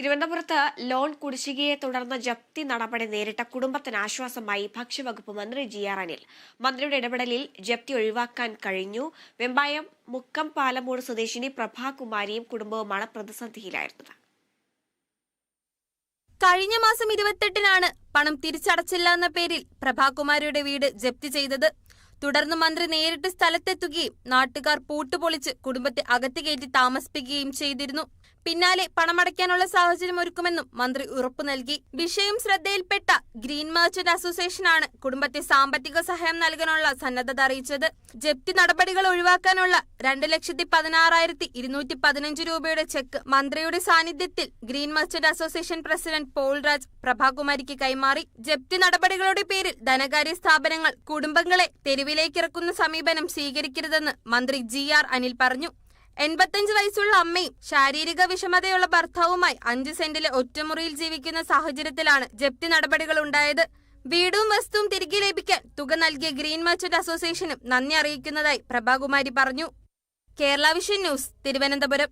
തിരുവനന്തപുരത്ത് ലോൺ കുടിശ്ശികയെ തുടർന്ന് ജപ്തി നടപടി നേരിട്ട കുടുംബത്തിന് ആശ്വാസമായി ഭക്ഷ്യവകുപ്പ് മന്ത്രി ജി ആർ അനിൽ. മന്ത്രിയുടെ ഇടപെടലിൽ ജപ്തി ഒഴിവാക്കാൻ കഴിഞ്ഞു. വെമ്പായം മുക്കം പാലമൂട് സ്വദേശിനി പ്രഭാകുമാരിയും കുടുംബവുമാണ് പ്രതിസന്ധിയിലായിരുന്നത്. കഴിഞ്ഞ മാസം ഇരുപത്തെട്ടിനാണ് പണം തിരിച്ചടച്ചില്ല എന്ന പേരിൽ പ്രഭാകുമാരിയുടെ വീട് ജപ്തി ചെയ്തത്. തുടർന്ന് മന്ത്രി നേരിട്ട് സ്ഥലത്തെത്തുകയും നാട്ടുകാർ പൂട്ടുപൊളിച്ച് കുടുംബത്തെ അകത്ത് കയറ്റി താമസിപ്പിക്കുകയും ചെയ്തിരുന്നു. പിന്നാലെ പണമടയ്ക്കാനുള്ള സാഹചര്യം ഒരുക്കുമെന്നും മന്ത്രി ഉറപ്പു നൽകി. വിഷയം ശ്രദ്ധയിൽപ്പെട്ട ഗ്രീൻ മെർച്ചന്റ് അസോസിയേഷനാണ് കുടുംബത്തെ സാമ്പത്തിക സഹായം നൽകാനുള്ള സന്നദ്ധത അറിയിച്ചത്. ജപ്തി നടപടികൾ ഒഴിവാക്കാനുള്ള രണ്ട് ലക്ഷത്തി പതിനാറായിരത്തി ഇരുന്നൂറ്റി പതിനഞ്ച് രൂപയുടെ ചെക്ക് മന്ത്രിയുടെ സാന്നിധ്യത്തിൽ green merchant association president Paulraj പ്രഭാകുമാരിക്ക് കൈമാറി. ജപ്തി നടപടികളുടെ പേരിൽ ധനകാര്യ സ്ഥാപനങ്ങൾ കുടുംബങ്ങളെ തെരുവിലേക്കിറക്കുന്ന സമീപനം സ്വീകരിക്കരുതെന്ന് മന്ത്രി ജി ആർ അനിൽ പറഞ്ഞു. എൺപത്തഞ്ച് വയസ്സുള്ള അമ്മയും ശാരീരിക വിഷമതയുള്ള ഭർത്താവുമായി അഞ്ച് സെന്റിലെ ഒറ്റമുറിയിൽ ജീവിക്കുന്ന സാഹചര്യത്തിലാണ് ജപ്തി നടപടികൾ ഉണ്ടായത്. വീടും വസ്തുവും തിരികെ ലഭിക്കാൻ തുക നൽകിയ ഗ്രീൻ മെർച്ചന്റ് അസോസിയേഷനും നന്ദി അറിയിക്കുന്നതായി പ്രഭാകുമാരി പറഞ്ഞു. Kerala vision news Thiruvananthapuram.